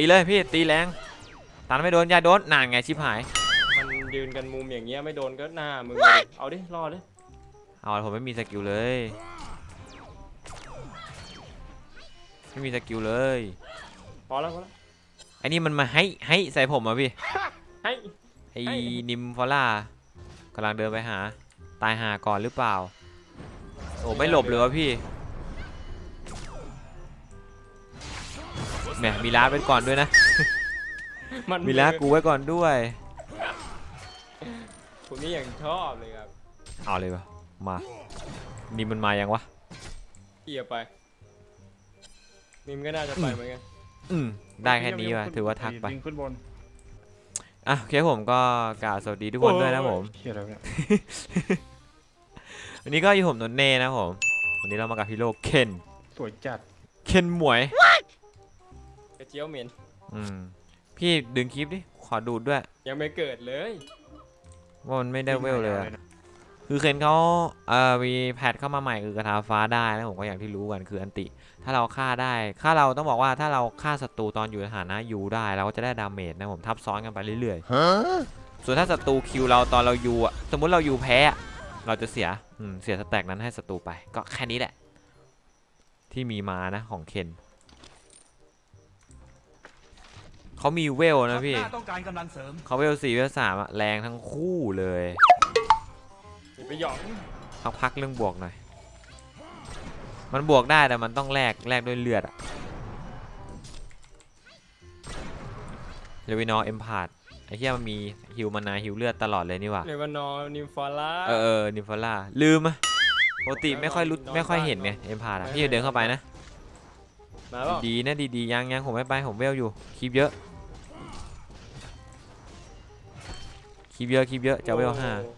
ตีเลยพี่ตีแรงตันไม่โดนอย่าโดนนานไงชิบหาย มันยืนกันมุมอย่างเงี้ยไม่โดนก็หน้ามึงเลยเอาดิรอดิเอาผมไม่มีสกิลเลยไม่มีสกิลเลยพอแล้วพอแล้วไอ้นี่มันมาให้ให้ใส่ผมอะพี่ให้ไอ้ให้นิมฟอล่ากำลังเดินไปหา ตายหาก่อนหรือเปล่า โอ้ไม่หลบเลยวะพี่ แหมมีล้าไปก่อนด้วยนะ มันมีล้ากูไว้ก่อนด้วยคุณนี่อย่างชอบเลยครับ เอาเลยปะมานิมมันมายังวะเกียไป นิมก็น่าจะไปเหมือนกัน อืมได้แค่นี้ว่ะถือว่าทักไปยิงขึ้นบนอะโอเคผมก็กล่าวสวัสดีทุกคนด้วยนะผมเฮียอะไรวะเนี่ยวันนี้ก็อยู่ผมนนเน่นะผม วันนี้เรามากับฮีโร่เคนสวยจัด เคนหมวยกระ เจียวเหม็นอืม พี่ดึงคลิปดิ ขอดูดด้วย ยังไม่เกิดเลยว่ามันไม่ได้เวลเลยอะนะคือเคนเขาเอ่อมีแพทเข้ามาใหม่คือกระทาฟ้าได้นะผมก็อย่างที่รู้กันคืออันติ ถ้าเราฆ่าได้ถ้าเราต้องบอกว่าถ้าเราฆ่าศัตรูตอนอยู่ในฐานะยูได้เราก็จะได้ดาเมจนะผมทับซ้อนกันไปเรื่อยๆ ส่วนถ้าศัตรูคิวเราตอนเรายูอะสมมติเรายูแพ้อะเราจะเสียอืมเสียสแต็กนั้นให้ศัตรูไป ก็แค่นี้แหละ ที่มีมานะของเคน เขามีเวลนะพี่หน้าต้องการกำลังเสริมเขาเวลสี่เวลสามอะแรงทั้งคู่เลยอย่าไปหยองพักพักเรื่องบวกหน่อย มันบวกได้แต่มันต้องแลกแลกด้วยเลือดอะเลวินอเอ็มพาดไอ้เหี้ยมันมีฮิวมานาฮิวเลือดตลอดเลยนี่หว่าเลวานอร์นิมฟอร่าเออเออนิมฟอล่าลืมอะปกติไม่ค่อยรู้ไม่ค่อยเห็นไงเอ็มพาดอะพี่เดินเข้าไปนะ มาเปล่าดีๆนะดีๆยังยังผมไม่ไปผมเวลอยู่คลิปเยอะ คลิปเยอะคลิปเยอะจะเวลห้าโอ้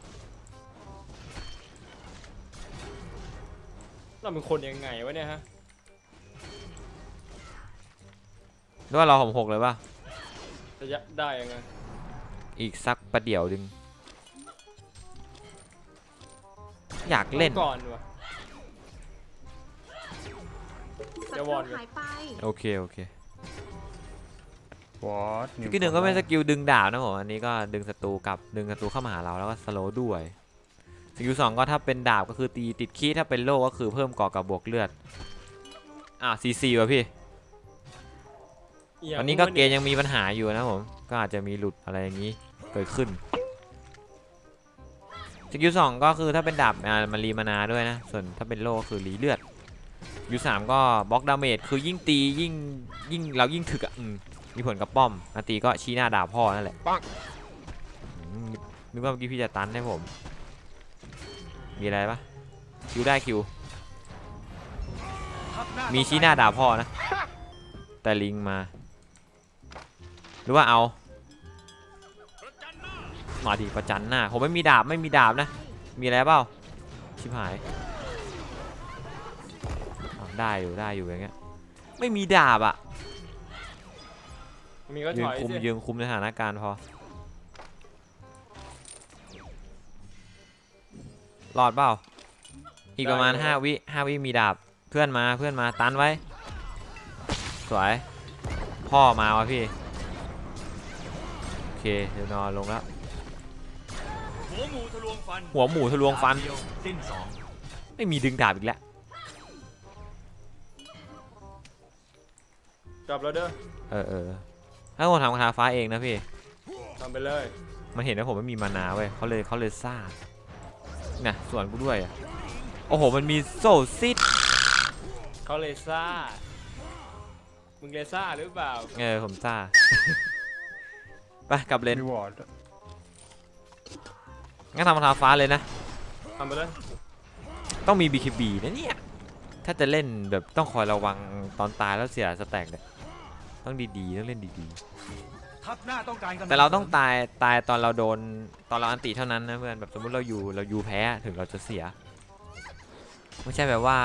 เราเป็นคนยังไงวะเนี่ยฮะหรือว่าเราผมหกเลยป่ะจะยะได้ยังไงอีกสักประเดี๋ยวดึง อยากเล่น ก่อนวะศัจะตวรูอนกันหายไป โอเค โอเค วอตสกิลหนึ่งก็เป็นสกิลดึงดาบนะผมอันนี้ก็ดึงศัตรูกลับดึงศัตรูเข้ามาหาเราแล้วก็สโลว์ด้วยสกิลสองก็ถ้าเป็นดาบก็คือตีติดคีย์ถ้าเป็นโล่ก็คือเพิ่มก่อกับบวกเลือดอะซีซีวะพี่เหี้ยตอนนี้ก็เกมยังมีปัญหาอยู่นะผมก็อาจจะมีหลุดอะไรอย่างนี้เกิดขึ้นสกิลสองก็คือถ้าเป็นดาบอ่ามันรีมานาด้วยนะ ส่วนถ้าเป็นโล่ก็คือรีเลือดสกิลสามก็บล็อกดาเมจคือยิ่งตียิ่งยิ่งเรายิ่งถึกอะอื มมีผลกับป้อมนาตีก็ชี้หน้าด่าพ่อนั่นแหละอืมนึกว่าเมื่อกี้พี่จะตันให้ผม มีอะไรปะคิวได้คิวทับหน้ามีมีชี้หน้าด่าพ่อนะ แต่ลิงมา หรือว่าเอามาดิประจันหน้าผมไม่มีดาบไม่มีดาบนะ มีอะไรเปล่าชิบหายอ้าวได้อยู่ได้อยู่อย่างเงี้ยไม่มีดาบอะ มีก็ยืถนอยคุมสิยืนคุมสถานการณ์พอหลอดเปล่า อีกประมาณ 5 วิ5วิมีดาบเพื่อนมาเพื่อนมาตันไว้ สวย พ่อมาวะพี่ โอเค เดี๋ยวนอนลงแล้ว หัวหมูทะลวงฟันหัวหมูทะลวงฟัน ดาบเดียสิ้นสองไม่มีดึงดาบอีกแล้วกลับแล้วเด้อเออเออ ถ้าผมทำคาถาฟ้าเองนะพี่ ทำไปเลย มันเห็นว่าผมไม่มีมานาเว้ยเขาเลยเขาเลยซ่าน่ะส่วนกูด้วยอะโอ้โห มันมีโซซิดเขาเลซ่า มึงเลซ่าหรือเปล่า เออผมซ่า ไปกลับเลนมีวอตงั้นทำคาถาฟ้าเลยนะ ทำไปเลย ต้องมี BKB นะเนี่ย ถ้าจะเล่นแบบต้องคอยระวังตอนตายแล้วเสียสแต็กเนี่ย ต้องดีๆต้องเล่นดีทับหน้าต้องการๆกำลังแต่เราต้องตายตายตอนเราโดนตอนเราอันติเท่านั้นนะเพื่อนแบบสมมติเราอยู่เราอยู่แพ้ถึงเราจะเสีย ไม่ใช่แบบว่า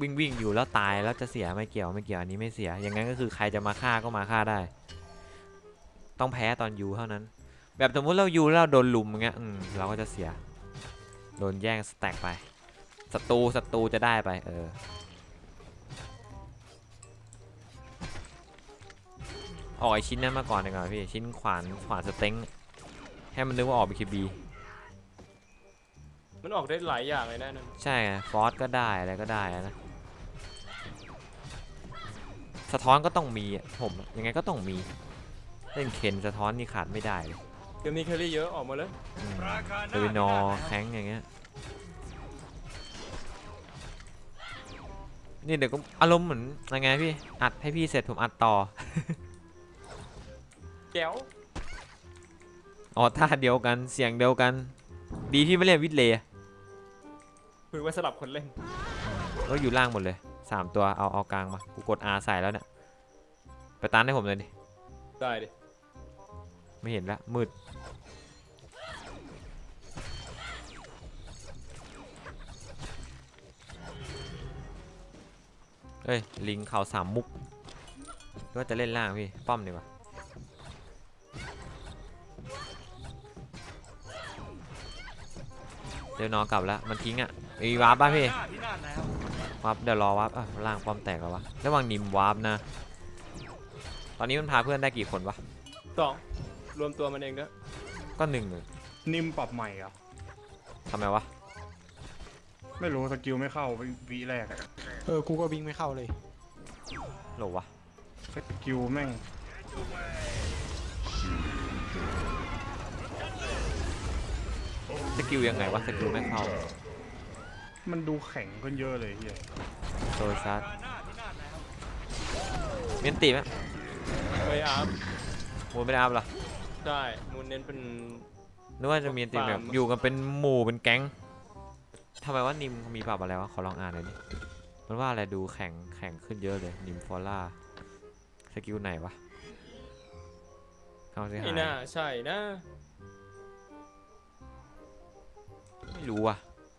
วิ่งวิ่งอยู่แล้วตายแล้วจะเสียไม่เกี่ยวไม่เกี่ยวอันนี้ไม่เสีย อย่างนั้นก็คือใครจะมาฆ่าก็มาฆ่าได้ ต้องแพ้ตอนยูเท่านั้น แบบสมมุติเรายูแล้วเราโดนลุมอย่างเงี้ยอืมเราก็จะเสียโดนแย่งสแต็กไปศัตรูศัตรูจะได้ไป เออ อออกไอชิ้นนั้นมาก่อนดีกว่าพี่ ชิ้นขวานขวานสเต็งให้มันนึกว่าออกบีคบีมันออกได้หลายอย่างเลยนะนั่นใช่ไงฟอสก็ได้อะไรก็ได้อะนะ สะท้อนก็ต้องมีอะผมยังไงก็ต้องมีเล่นเคนสะท้อนนี่ขาดไม่ได้เลยเกมนี้แครี่เยอะออกมาเลยอืมราคาหเดน้าวินอที่ร์น่าแข้งอย่างเงี้ยนี่เดี๋ยวก็อารมณ์เหมือนยังไงพี่อัดให้พี่เสร็จผมอัดต่อ แก้วอ๋อท่าเดียวกันเสียงเดียวกัน ดีที่ไม่เล่นวิดเลย์คือไว้สลับคนเล่นก็อยู่ล่างหมดเลยสามตัวเอาเอากลางมากูกด R ใส่แล้วเนี่ยไปตันให้ผมเลยดิได้ดิไม่เห็นละมืดเอ้ยลิงเขาสามมุกก็จะเล่นล่างพี่ป้อมดีกว่า เดี๋ยวนอนกลับแล้วมันทิ้งอะมีวาร์ปป่ะพี่หน้าที่น่าแล้ววาร์ปเดี๋ยวรอวาร์ปอะล่างป้อมแตกแล้ววะระหว่างนิมวาร์ปนะ ตอนนี้มันพาเพื่อนได้กี่คนวะสองรวมตัวมันเองด้วยก็หนึ่งเลยนิมปรับใหม่เหรอะทำไมวะไม่รู้สกิลไม่เข้าวิแรกอะเออ กูก็วิ่งไม่เข้าเลย โหลวะสกิลแม่ง สกิลยังไงวะสกิลไม่เข้ามันดูแข็งขึ้นเยอะเลยเฮียโซชาร์ราคาหน้าที่น่าแล้วเมียนตีไหมไปอาร์มมูนไม่ได้อัพเหรอได้มูนเน้นเป็น นึกว่าจะมียนตีแบบฟาร์มอยู่กันเป็นหมู่เป็นแก๊งทำไมว่านิมมีปรับอะไรวะขอลองอ่านหน่อยดิมันว่าอะไรดูแข็งแข็งขึ้นเยอะเลยนิมฟอล่าสกิลไหนวะเอาสิหาไม่น่ายใช่นะ ไม่รู้อะ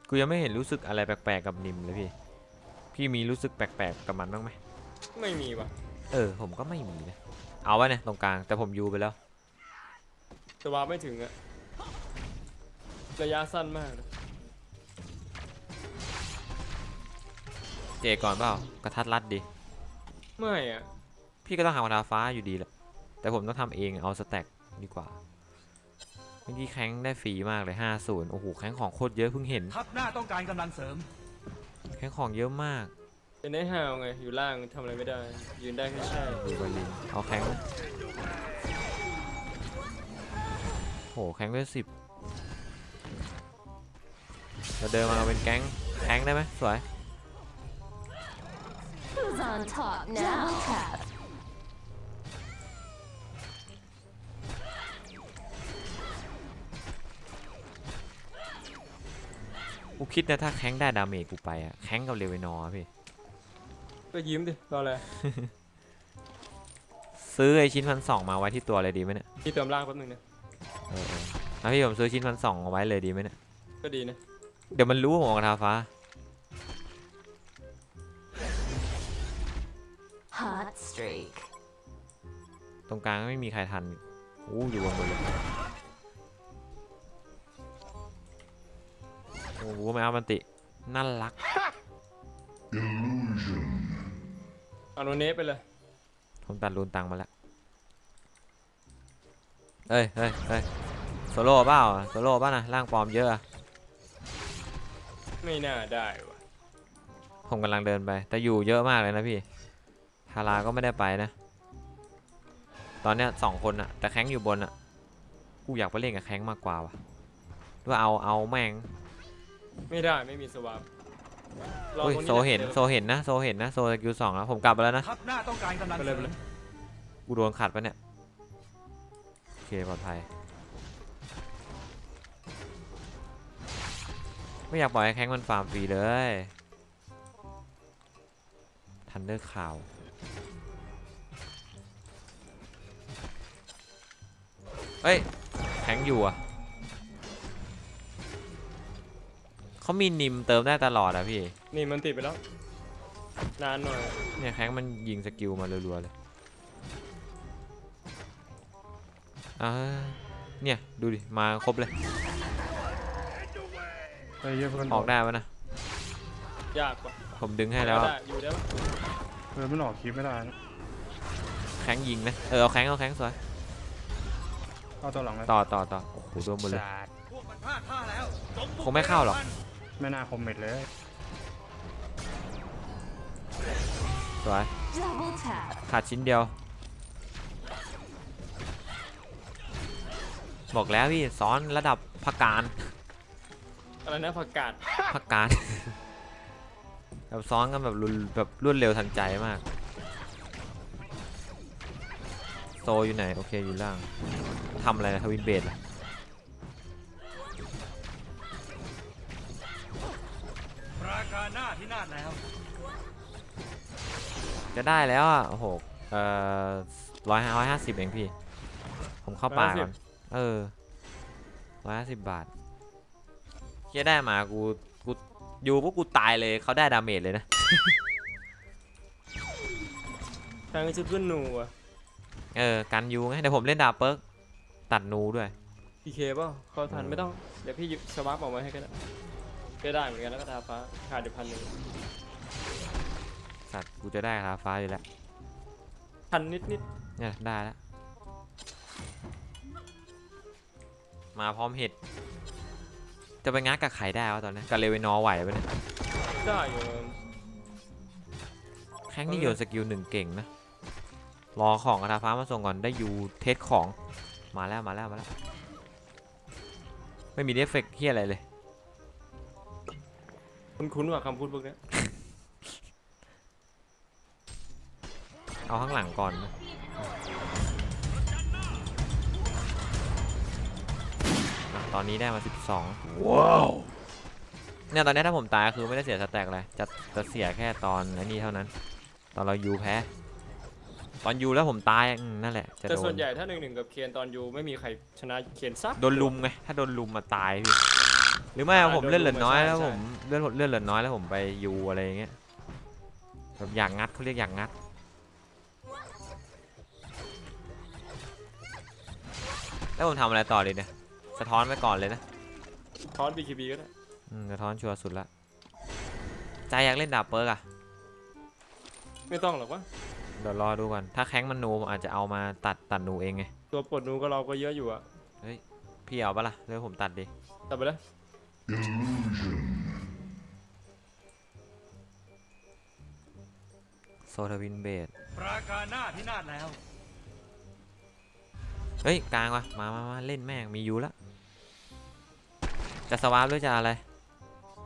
กูยังไม่เห็นรู้สึกอะไรแปลกๆกับนิมเลยพี่ พี่มีรู้สึกแปลกๆกับมันบ้างไหมไม่มีว่ะเออ ผมก็ไม่มีนะ เอาไว้เนี่ยตรงกลางแต่ผมยูไปแล้วจะวาร์ปไม่ถึงอะระยะสั้นมากนะเจก่อนเปล่ากระทัดรัดดีไม่อะพี่ก็ต้องหากระทาฟ้าอยู่ดีแหละแต่ผมต้องทำเองเอาสแต็กดีกว่า เมื่อกี้แข้งได้ฟรีมากเลย50โอ้โหแข้งของโคตรเยอะเพิ่งเห็นทัพหน้าต้องการกำลังเสริม แข้งของเยอะมากเป็นไอ้ฮาวไงอยู่ล่างทำอะไรไม่ได้ ยืนได้แค่ใช่ดูบอลลินเอาแข้งนะโหแข้งได้สิบเราเดินมาเราเป็นแก๊งแข้งได้ไหมสวย Who's on top now? Tap. กูคิดนะถ้าแข้งได้ดาเมจกูไปอะแข้งกับเลเวนอร์อะพี่ ก็ยิ้มดิรออะไรซื้อไอชิ้นพันสองมาไว้ที่ตัวเลยดีไหมเนี่ยพี่เติมล่างแป๊บนึงนะเออเออเอาพี่ผมซื้อชิ้นพันสองเอาไว้เลยดีไหมเนี่ย ก็ดีนะเดี๋ยวมันรู้ว่าผมออกกระทาฟ้า Hot streak. ตรงกลางไม่มีใครทันอู้อยู่บนบนเลย อ้โหไม่เอามันติ น่ารักเอาโนเนฟไปเลย ผมตัดรูนตังมาแล้วเอ้ยเฮ้ยเฮ้ยโซโล่เปล่าโซโล่เปล่านะร่างปลอมเยอะอะไม่น่าได้ว่ะผมกำลังเดินไป แต่อยู่เยอะมากเลยนะพี่ทาราก็ไม่ได้ไปนะ ตอนเนี้ยสองคนอะแต่แข้งอยู่บนอะกูอยากไปเล่นกับแข้งมากกว่าว่ะหรือว่าเอาเอาแม่ง ไม่ได้ไม่มีสวาปรอเฮ้ยตรงโซเห็นแหละโซเห็นนะโซเห็นนะโซสกิลสองแล้วผมกลับไปแล้วนะทัพหน้าต้องการกำลังไปเสเลริยไปมเลยกูโดนขัดปะเนี่ยโอเคปลอดภัยไม่อยากปล่อยให้แข้งมันฟาร์มฟรีเลยทันเดอร์ข่าวเอ้ยแข้งอยู่อะ เขามีนิมเติมได้ตลอดอะพี่ นี่มันติดไปแล้ว นานหน่อย เนี่ยแข้งมันยิงสกิลมารัวๆเลยอ่าเนี่ย ดูดิ มาครบเลยไอ้เหี้ยเพื่อนออกได้ปะนะ ยากกว่าผมดึงให้แล้วได้อยู่ได้ปะเพื่อนมันออกคลิปไม่ได้นะแข้งยิงนะ เออเอาแข้งเอาแข้งสวย เอาตัวหลังเลยต่อต่อต่อโอ้โหโดนหมดเลยสาดพวกมันพลาดท่าแล้วจงบุกคงไม่เข้าหรอก ไม่น่าคอมเมนต์เลย สวย Double tap. ขาดชิ้นเดียว บอกแล้วพี่ซ้อนระดับพักการ อะไรนะผักกาดพักการ แบบซ้อนกันแบบรุนแบบรวดเร็วทันใจมาก โซอยู่ไหน โอเคอยู่ล่างทำอะไรนะทวินเบดเหรอ ราการหน้าที่นาดแล้ว จะได้แล้วอะ โอ้โห เอ่อร้อยร้อยห้าสิบเองพี่ ผมเข้าป่าก่อน เออร้อยห้าสิบบาทเคียได้มากู กูอยู่พวกกูตายเลยเขาได้ดาเมจเลยนะ ทางชุดเพื่อนหนูอะเออ กันยูไงเดี๋ยวผมเล่นดาบเปิร์กตัดนูด้วยพีเคป่ะเขาทันไม่ต้อง เดี๋ยวพี่หยิบสวาปออกมาให้ก็ได้ ก็ได้เหมือนกันแล้วก็ทาฟ้าขาดอยู่พันหนึ่งสัตว์กูจะได้คาฟ้าอยู่แล้วพันนิดนิดเนี่ยได้แล้ว มาพร้อมเห็ด จะไปงัดกับไข่ได้วะตอนนี้กับเลเวนอร์ไหวปะเนี่ยๆได้อยู่แข้งนี่โยนสกิลหนึ่งเก่งนะ รอของกระทาฟ้ามาส่งก่อนได้ยูเทสของมาแล้วมาแล้วมาแล้ว ไม่มีเอฟเฟกต์เฮียอะไรเลย คุณคุ้นๆว่าคำพูดพวกเนี้ยเอาข้างหลังก่อนนะอะตอนนี้ได้มา 12 ว้าว เนี่ยตอนนี้ถ้าผมตายก็คือไม่ได้เสียสแต็กเลยจะจะเสียแค่ตอนไอ้นี่เท่านั้น ตอนเรายูแพ้ ตอนยูแล้วผมตายอืมนั่นแหละ จะแต่โดส่วนน ใหญ่ถ้าหนึ่งหนึ่งกับเคนตอนอยู่ไม่มีใครชนะเคนซัก โดนลุมไง ถ้าโดนลุมมาตายพี่ หรือไม่เอาอ่าผมโดนเลื่อนเหลือลุมน้อยใช่แล้วใช่ผมเลื่อนเลื่อนเหลือน้อยแล้วผมไปยูอะไรอย่างเงี้ยแบบอยากงัดเขาเรียกอยากงัดแล้วผมทำอะไรต่อดีเนี่ยสะท้อนไปก่อนเลยนะทอนบีคีบีก็ได้อืมสะท้อนชัวร์สุดละใจอยากเล่นดาบเปิร์กอะไม่ต้องหรอกวะเดี๋ยวรอดูก่อนถ้าแข้งมันนูผมอาจจะเอามาตัดตัดนูเองไงตัวปลดหนูก็เราก็เยอะอยู่อะพี่เอาปะล่ะเดี๋ยวผมตัดดิตัดไปเลย โซทวินเบดปราการหน้าที่นาดแล้ว เฮ้ย กลางวะมามามาเล่นแม่ง มียูแล้วจะสวาปหรือจะอะไร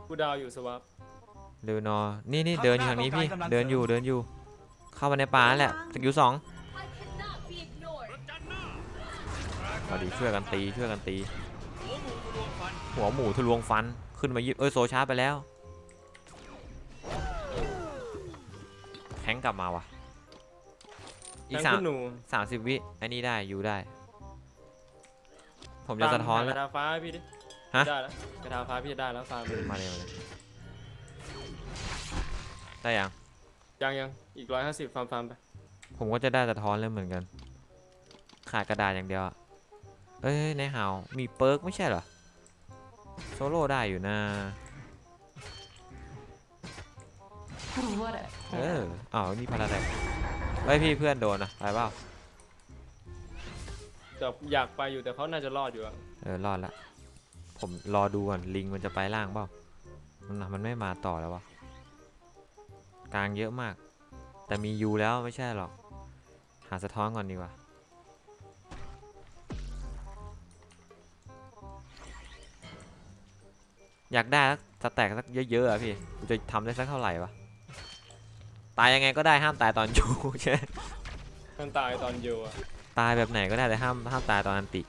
กูดาวอยู่สวาปเดินนอนี่นี่เดินอยู่ทางนี้พี่ เดินอยู่ เดินอยู่ เข้ามาในป่านั่นแหละสกิลสอง I cannot be ignored. มาดีช่วยกันตี ช่วยกันตี หัวหมูทะลวงฟันหัวหมูทะลวงฟันขึ้นมายิบเอ้ยโซชาร์จไปแล้วแข้งกลับมาว่ะอีกทางสามขึ้นหนูสามสิบวิอันนี้ได้อยู่ได้ ผมจะสะท้อนกแล้วระทาฟ้าให้พี่ดิฮะได้แล้วกระทาฟ้าพี่จะได้แล้วฟาร์มมาเลยมาเลยได้ยังยังยังอีกร้อยห้าสิบฟาร์มฟาร์มไปผมก็จะได้สะท้อนแล้วเหมือนกัน ขาดกระดาษอย่างเดียวอะเอ้ยในหาวมีเปิร์กไม่ใช่เหรอ โซโล่ได้อยู่นะ What a เอออ้าวนี่พาราแดกเฮ้ยพี่เพื่อนโดนอะไปเปล่าแต่อยากไปอยู่แต่เขาน่าจะรอดอยู่อะเออรอดละผมรอดูก่อนลิงมันจะไปล่างเปล่ามันน่ะมันไม่มาต่อแล้ววะกลางเยอะมาก แต่มียูแล้วไม่ใช่หรอก หาสะท้อนก่อนดีกว่า อยากได้สักสแต็กสักเยอะๆอะพี่กูจะทำได้สักเท่าไหร่วะตายยังไงก็ได้ห้ามตายตอนยูใช่ไหมมันตายตอนอยู่อะตายแบบไหนก็ได้แต่ห้ามห้ามตายตอนอันติ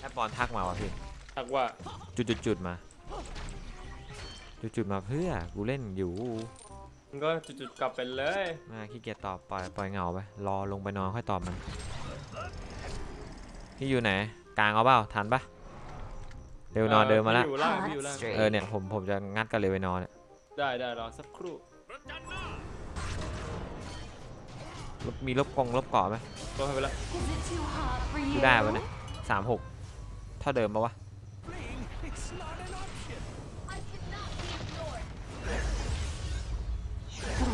แอปปอนทักมาวะพี่ทักว่าจุดจุดจุดๆๆมาจุดจุดๆมาเพื่อกูเล่นอยู่มันก็จุดๆกลับไปเลยมาขี้เกียจตอบปล่อยปล่อยเหงาไปรอลงไปนอนค่อยตอบมันพี่อยู่ไหนกลางเอาเปล่าทันปะ เร็วนอนเดินมาแล้วพี่อยู่ล่างพี่อยู่ล่าง Hot straight. เออเนี่ยผมผมจะงัดกับเรเวนอนเนี่ยได้ได้รอสักครู่ลบมีลบกองลบเกาะไหมก็ให้ไปละ Is it too hot for กู you? ได้ปะเนี่ยสามหกเท่าเดิมปะวะ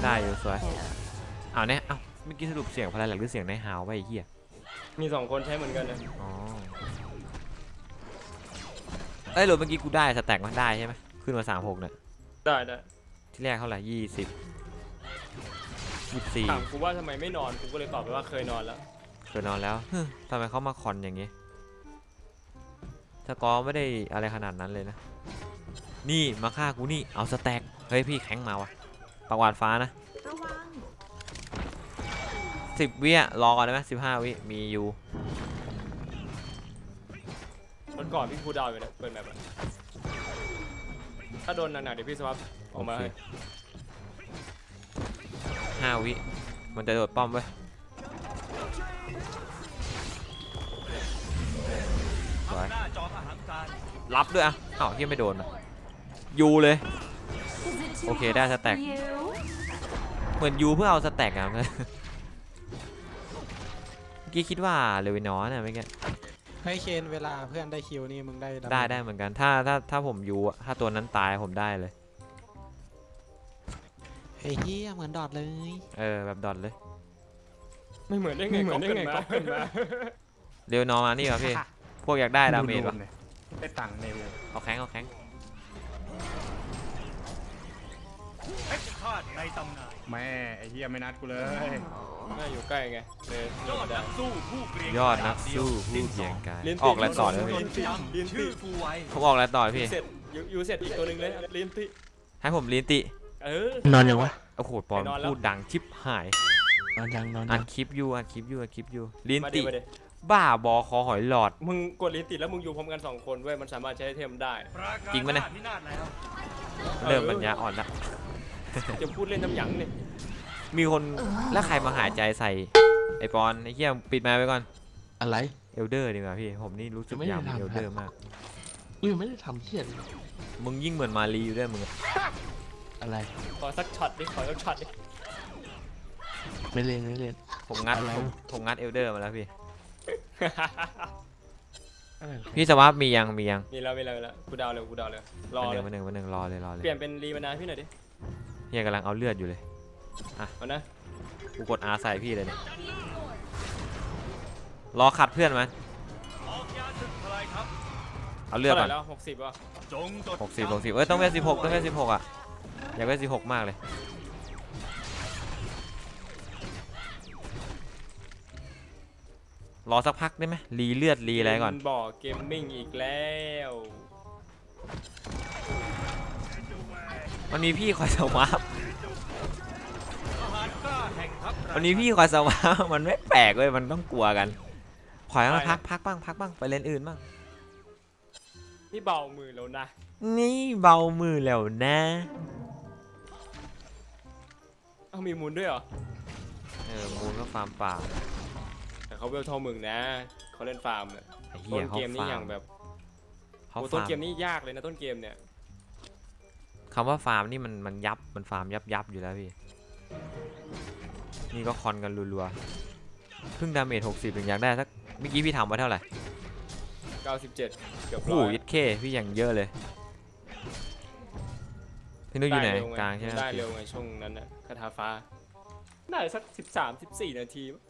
ได้อยู่สวย Yeah. อ้าวเนี่ยเอ้าเมื่อกี้สรุปเสียงพลังแหลกหรือเสียงในฮาวไว้ไอ้เหี้ยมีสองคนใช้เหมือนกันนะอ๋อ เอ้ยหรือเมื่อกี้กูได้สแต็กมาได้ใช่ไหมขึ้นมาสามหกเนี่ยได้ได้ที่แรกเท่าไหร่ยี่สิบยี่สิบสี่ถามกูว่าทำไมไม่นอนกูก็เลยตอบไปว่าเคยนอนแล้วเคยนอนแล้วฮึ่มทำไมเขามาคอนอย่างงี้สกอร์ไม่ได้อะไรขนาดนั้นเลยนะ นี่มาฆ่ากูนี่เอาสแต็กเฮ้ยพี่แข็งมาวะประวัติฟ้านะสิบวิอะรอก่อนได้ไหมสิบห้าวิมีอยู่ วันก่อนพี่พูดดาวอยู่นะเปิดแบบอะถ้าโดนหนักๆเดี๋ยวพี่สวับออกมาให้ห้าวิ มันจะโดดป้อมไว้ยสวยรับด้วยอะอ้าวที่ไม่โดนอะยูเลย Is it too Okay, hot that's a for tag. you? เหมือนยูเพื่อเอาสแต็กอะ เมื่อกี้คิดว่าเลวินอสนี่ยเมื่อกี้ ให้เคนเวลาเพื่อนได้คิวนี่มึงได้ดาเมจได้ได้เหมือนกัน ถ้าถ้าถ้าผมยูอะถ้าตัวนั้นตายผมได้เลย ไอ้เหี้ยเหมือนดอดเลย เออแบบดอทเลย ไม่เหมือนได้ไงเหมือนได้ไงก๊อฟขึ้นมาเร็วนอมานี่ครับพี่ พวกอยากได้ดาเมจดูวะๆเลยได้ตังค์ในเลยเอาแข้งเอาแข้ง เพชรฆาตในตำนาน แม่ไอ้เหี้ยไม่นัดกูเลยน่าอยู่ใกล้ไงเลยยอดนักสู้ผู้เกรียงยอดนักสู้ผู้เพียงกายลิ้นออกแล้วต่อเลยลิ้พี่นติจำชื่อฟูไว้ผมออกแล้วต่อพี่ เสร็จยูยูเสร็จอีกตัวหนึ่งเลยลิ้นติให้ผมลิ้นติ เออ นอนยังวะโอ้โหปอนไปนอนแล้ว พูดดังชิบหาย นอนยังนอนอัยัดงคลิปอยู่อัดคลิปอยู่อัดคลิปอยู่ลิ้นมาติดิมาดิบ้าบอคอหอยหลอด มึงกดลิ้นติแล้วมึงอยู่พร้อมกันสองคนเว้ยมันสามารถใช้ไอเทมได้ปราการจริงปะเนี่ยหาพินาศแล้วเริ่มปัญญาอ่อนละ จะพูดเล่นน้ำหยังเนี่ยมีคนแล้วใครมาหายใจใส่ไอปอนไอเหี้ยปิดไมค์ไว้ก่อนอะไร เอลเดอร์ดีกว่าพี่ผมนี่รู้สึกไม่อได้ยากเป็นทำเอลเดอร์มากกูยังไม่ได้ทำเที่ยนมึงยิ่งเหมือนมารีอยู่ด้วยมึงอะอะไรขอสักช็อตดิขอสักช็อตดิไม่เล่นไม่เล่น ผมงัดอะไร ผมผมงัดเอลเดอร์มาแล้วพี่ อะไรของพี่สวาปมียังมียังมีแล้วมีแล้วมีแล้วกูดาวเลยกูดาวเลยรอวันหเลนึ่งยวันหนึ่งวันหนึ่งรอเลยรอเลยเปลี่ยนเป็นรีมานาพี่หน่อยดิเฮียกำลังเอาเลือดอยู่เลยเอานะ กูกดอาใส่พี่เลยเนี่ย รอขัดเพื่อนมันออกยาศึกทลายครับเอาเลือดเท่าไหก่อนร่แล้วหกสิบวะจงจดหกสิบหกสิบเอ้ยต้องเป็นสิบหกต้องเป็นสิบหกอะ อยากเป็นสิบหกมากเลย รอสักพักได้ไหมรีเลือดรีอะไรก่อนมันบอกเกมมิ่งอีกแล้ว มันมีพี่คอยสวาปทหารกล้าแห่งทัพรามันมีพี่คอยสวาปมันไม่แปลกเว้ยมันต้องกลัวกันขอยมาพักพักบ้างพักบ้างไปเล่นอื่นบ้างนี่เบามือแล้วนะ นี่เบามือแล้วนะเอามีมูลด้วยเหรอเออมูลก็ฟาร์มป่าแต่เขาเวลเท่ามึงนะเขาเล่นฟาร์มเนี่ยไอ้ต้เหี้ยนเขาเกมนี้ฟาอร์ย่างมแบบเขาโอ้ต้นฟาร์มเกมนี้ยากเลยนะต้นเกมเนี่ย คำว่าฟาร์มนี่มันมันยับมันฟาร์มยับยับอยู่แล้วพี่ นี่ก็คอนกันรัวๆเพิ่งดาเมจ60ถึงอยากได้สักเมื่อกี้พี่ทำไว้เท่าไหร่97 เกือบโอ้ร้โหอยยิดเคพี่อย่างเยอะเลยพี่นุ้ยอยู่ไหนด้เร็วกลางใช่ไหมได้เร็วไงช่วงนั้นนะคาถาฟ้าได้สัก 13 14 นาทีมั้ง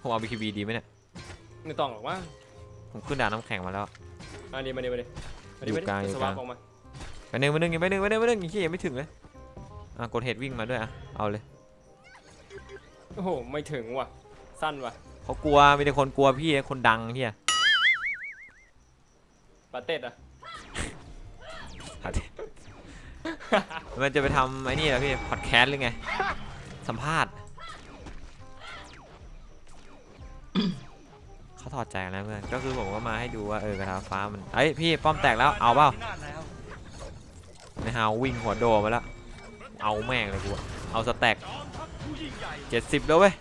ผมเอา BKB ดีไหมเนี่ยไม่ต้องหรอกว่า ผมขึ้นด่านน้ำแข็งมาแล้วมาดิมาดิมาดิมาดิอยู่มาดิกลางอยู่สกวาลางปออกมาไปหนึ่งไปหนึ่งไปหนึ่งไปหนึ่งไปหนึ่งอีกที่ยังไม่ถึงเลยอะกดเฮดวิ่งมาด้วยอะเอาเลยโอ้โหไม่ถึงว่ะสั้นว่ะเขากลัวมีแต่คนกลัวพี่คนดังเฮียปาเต็ดอะมันจะไปทำไอ้นี่เหรอพี่พอดแคสต์หรือไงสัมภาษณ์ ถอดใจแล้วเพื่อน ก็คือผมก็มาให้ดูว่าเออกระทาฟ้ามัน เอ้ยพี่ป้อมแตกแล้ว เอาเปล่าพินาศแล้วในฮาววิ่งหัวโดมาแล้ว เอาแม่งเลยกูอะเอาสแต็กจอมทัพผู้ยิ่งใหญ่เจ็ดสิบแล้วเว้ย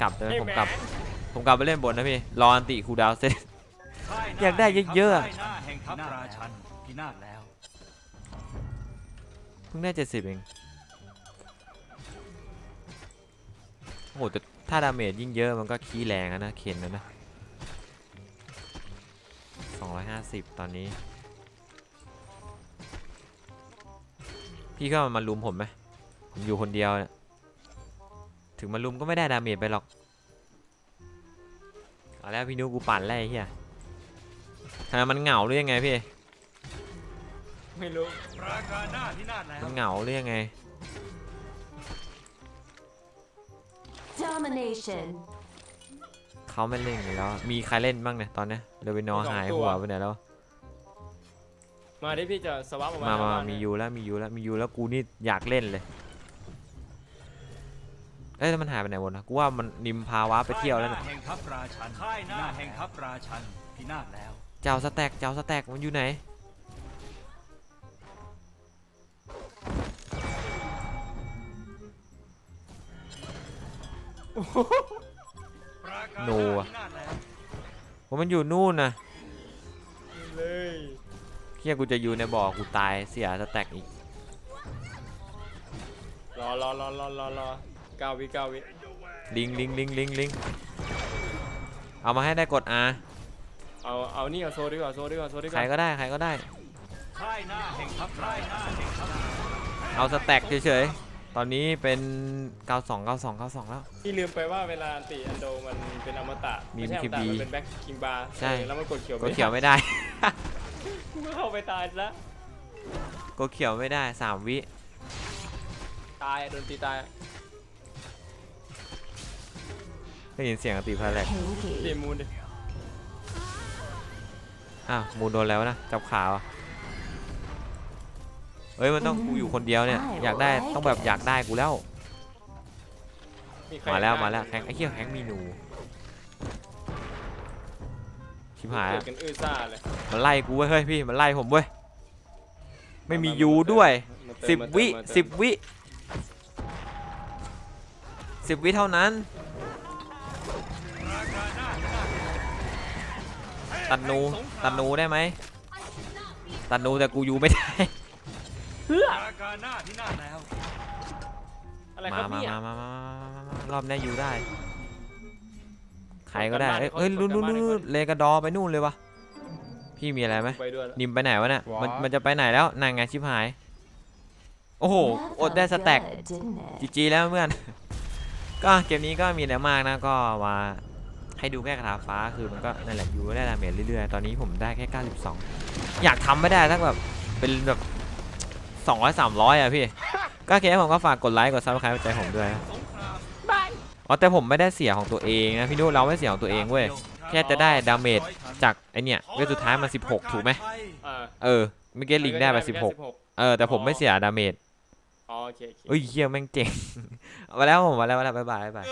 กลับเลยเฮ้ยผมแหมกลับ ผมกลับไปเล่นบนนะพี่ รออันติคูลดาวน์เสร็จค่หน้อยากได้เยอะๆอะค่ายหน้าแห่งทัพราชันพินาศแล้วเพิ่งได้เจ็ดสิบเอง โอ้โหแต่ถ้าดาเมจยิ่งเยอะมันก็ขี้แรงอะนะ เข็นนะนะ 250 ตอนนี้ พี่ก็มาลุมผมไหมผมอยู่คนเดียวเนี่ยถึงมาลุมก็ไม่ได้ดาเมจไปหรอก เอาแล้วพี่นุกูปั่นแล้วไอ้เหี้ยทำไมมันเหงาหรือยังไงพี่ ไม่รู้ปราการหน้าที่น่าแล้วมันเหงาหรือยังไง Domination. เขาไม่เล่นอยู่แล้ว มีใครเล่นบ้างเนี่ยตอนเนี้ยเดวินอหายหัวไปไหนแล้ว มาที่พี่จะสวับออกมามาหน้มาบ้นมีเนี่ยยูแล้วมียูแล้วมียูแล้วกูนี่อยากเล่นเลย เอ้ยแล้วมันหายไปไหนหมดนะกูว่ามันนิมพาวะไปเที่ยวแล้วค่าเนี่ยหน้าแห่งทัพราชันค่ายหน้าแห่งทัพราชันพินาศแล้ว เจ้าสแต็กเจ้าสแต็กมันอยู่ไหน โนน้าอะพินาศแล้วว่ามันอยู่นู่นนะเลยเฮียกูจะอยู่ในบ่อกูตายเสียสแต็กอีก รอรอรอรอรอรอเก้าวิเก้าวิลิงลิงลิงลิงลิงเอามาให้ได้กด R เอาเอานี่เอาโซดีกว่าโซดีกว่าโซดีกใครว่าก็ได้ใครก็ได้ ค่ายหน้าแห่งทัพค่ายหน้าแห่งทัพเอาสแต็กเฉยๆ ตอนนี้เป็น 92 92 92 แล้ว พี่ลืมไปว่าเวลาตีอันโดมันเป็นอมตะมีไม่ใช่อมตะ MKB มันเป็นแบ็คคิงบาร์ใช่ แล้วมันกดเขียวกดเขียวไม่ได้ กูก็เข้าไปตายแล้วกดเขียวไม่ได้ 3 วิ ตายอะโดนตีตายอะได้ยินเสียงตีพาแลกตี Pinky. มูนดิอ้าวมูโดนแล้วนะ จับขาวอะ เอ้ยมันต้องกูอยู่คนเดียวเนี่ยอยากได้ต้องแบบอยากได้กูแล้วใครมาแล้วได้มาแล้วแข้งไอ้เหี้ยแข้งมีหนูชิบหายเกิละดกันอื้อซ่าเลยมันไล่กูเว้ยเฮ้ยพี่มันไล่ผมเว้ยไม่มียูด้วยมาเติมสิบมาเติมวิมาเติมสิบวิสิบวิเท่านั้นตันนูตันนูได้ไหมตันนูแต่กูยูไม่ได้ ปราการหน้าที่น่าแล้ว อะไรคมารับมาเนี่ย มามามามามารอบนี้ยูได้ ใครก็ได้กลับบ้านเอ้ยให้เอ้ยเขานู่นนู่นกลับบ้านให้นู่นเขาเลกาดอไปนู่นเลยวะพี่มีอะไรไหมไปด้วยแล้วนิมไปไหนวะเนี่ยมัน What? มันจะไปไหนแล้วนางไงชิบหาย โอ้โห That อดได้ felt สแต็ก good, didn't จี it? จีแล้วเพื่อน ก็เกมนี้ก็มีอะไรมากนะก็มาให้ดูแค่คาถาฟ้าคือมันก็นั่นแหละอยู่ได้ดาเมจเรื่อยๆ ตอนนี้ผมได้แค่ 92 อยากทำไม่ได้สักแบบเป็นแบบ 200 300อะพี่ ก็เคผมก็ฝากกดไลค์กดซับสไครต์ใจผมด้วยนะอ๋อแต่ผมไม่ได้เสียของตัวเองนะพี่นุเราไม่เสียของตัวเองเว้ยแค่จะได้ดาเมจจากไอเนี่ยเวทสุดท้ายมัน16 ถูกไหมอ่าเออเมื่อกี้ลิงได้ไปแค่16 เออแต่ผมไม่เสียดาเมจอ๋อโอเคโอเคเอ้ยเฮียแม่งเจ๋งเอามาแล้วผมมาแล้วมาแล้วบ๊ายบายบ๊ายบาย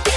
Oh,